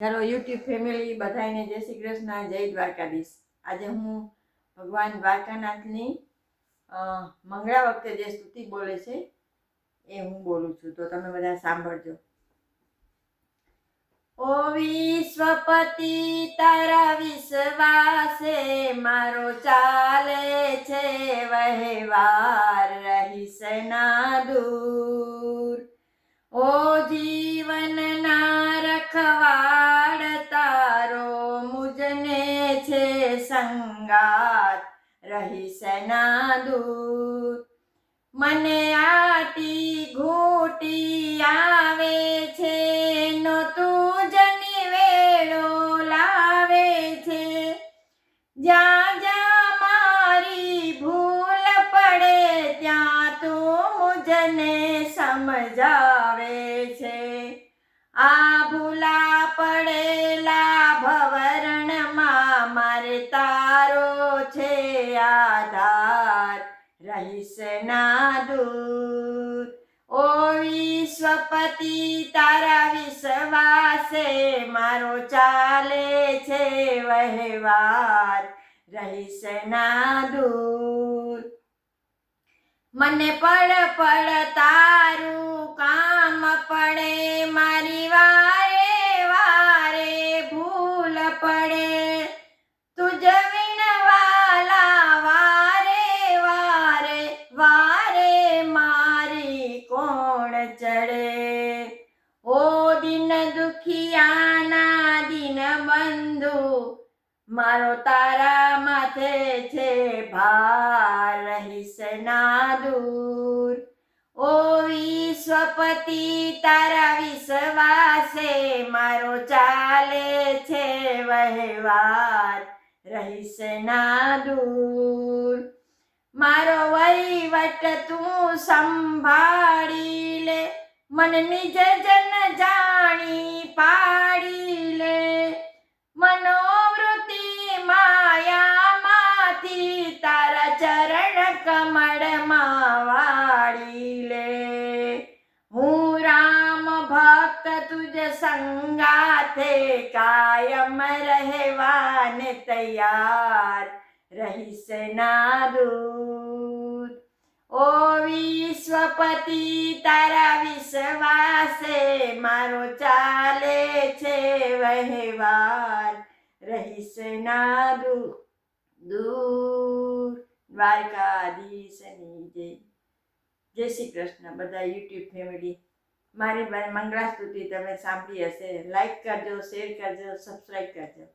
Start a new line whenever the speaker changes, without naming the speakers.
ચાલો YouTube family બધાને જય શ્રી કૃષ્ણ, જય દ્વારકાધીશ. આજે હું ભગવાન દ્વારકાનાથની મંગળા વખતે જે સ્તુતિ બોલે છે, એ હું બોલું છું. તો તમે બધા સાંભળજો. ઓ વિશ્વપતિ, તારા વિશ્વાસે મારો ચાલે છે, વહેવાર રહીશ ના દૂર. ઓ જીવનના રખવાડ સંગાત રહીશ ના દૂર મને આટી ઘૂટી આવે છે, નો તું જની વેળો લાવે છે. જ્યાં જ્યાં મારી ભૂલ પડે, ત્યાં તું મુજને સમજાવે છે ભવરણમાં તારો છે આધાર રહીશ ના દૂર ઓ વિશ્વપતિ, તારા વિશ્વાસે મારો ચાલે છે વહેવાર રહીશ ના દૂર મને પડ પડ તારું કામ પડે, મારી વારે વારે ભૂલ પડે. મારો તારા માથે છે ભાર, રહીશ ના દૂર. ઓ વિશ્વપતિ, તારા વિશ્વાસે મારો ચાલે છે વહેવાર રહીશ ના દૂર. મારો વહીવટ તું સંભાળી લે મન નિજ જન જાણી પાડી લે. તુજ સંગાથે કાયમ રહેવાને તૈયાર રહીશ ના દૂર ઓ વિશ્વપતિ તારા વિશ્વાસે મારો ચાલે છે વહેવાર રહીશ ના દૂર દૂર દ્વારકાધીશની જય જય શ્રી કૃષ્ણ બધા યુટ્યુબ ફેમિલી મારી મંગળા સ્તુતિ તમે સાંભળી હશે. લાઈક કરજો શેર કરજો સબસ્ક્રાઈબ કરજો.